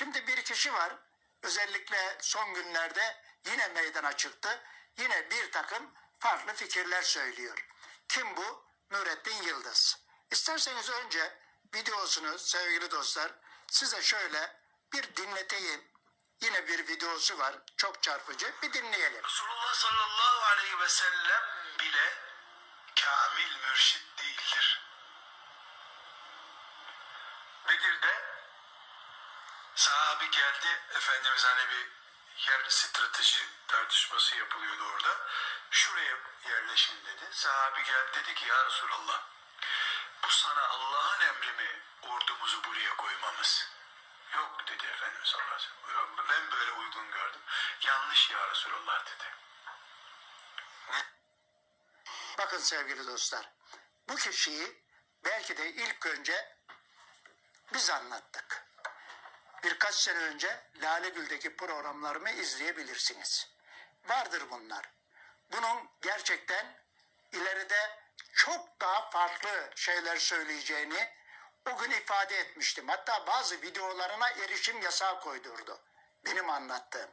Şimdi bir kişi var. Özellikle son günlerde yine meydana çıktı. Yine bir takım farklı fikirler söylüyor. Kim bu? Nurettin Yıldız. İsterseniz önce videosunu sevgili dostlar size şöyle bir dinleteyim. Yine bir videosu var. Çok çarpıcı. Bir dinleyelim. Resulullah sallallahu aleyhi ve sellem bile kamil mürşit değildir. Bedir'de sahabi geldi. Efendimiz hani bir yer strateji tartışması yapılıyordu orada. Şuraya yerleşin dedi. Sahabi geldi dedi ki ya Resulallah bu sana Allah'ın emri mi ordumuzu buraya koymamız? Yok dedi Efendimiz sallallahu aleyhi. Ben böyle uygun gördüm. Yanlış ya Resulallah dedi. Bakın sevgili dostlar. Bu kişiyi belki de ilk önce biz anlattık. Birkaç sene önce Lale Gül'deki programlarımı izleyebilirsiniz. Vardır bunlar. Bunun gerçekten ileride çok daha farklı şeyler söyleyeceğini o gün ifade etmiştim. Hatta bazı videolarına erişim yasağı koydurdu. Benim anlattığım.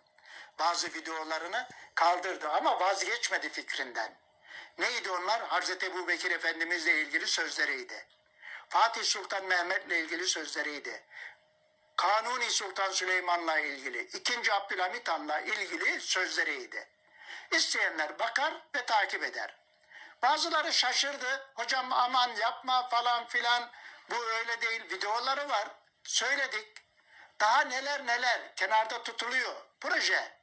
Bazı videolarını kaldırdı ama vazgeçmedi fikrinden. Neydi onlar? Hazreti Ebu Bekir Efendimizle ilgili sözleriydi. Fatih Sultan Mehmet'le ilgili sözleriydi. Kanuni Sultan Süleyman'la ilgili, 2. Abdülhamit Han'la ilgili sözleriydi. İsteyenler bakar ve takip eder. Bazıları şaşırdı. Hocam aman yapma falan filan. Bu öyle değil. Videoları var. Söyledik. Daha neler neler kenarda tutuluyor. Proje.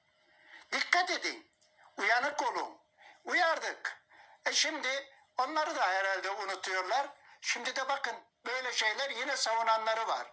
Dikkat edin. Uyanık olun. Uyardık. E şimdi onları da herhalde unutuyorlar. Şimdi de bakın böyle şeyler yine savunanları var.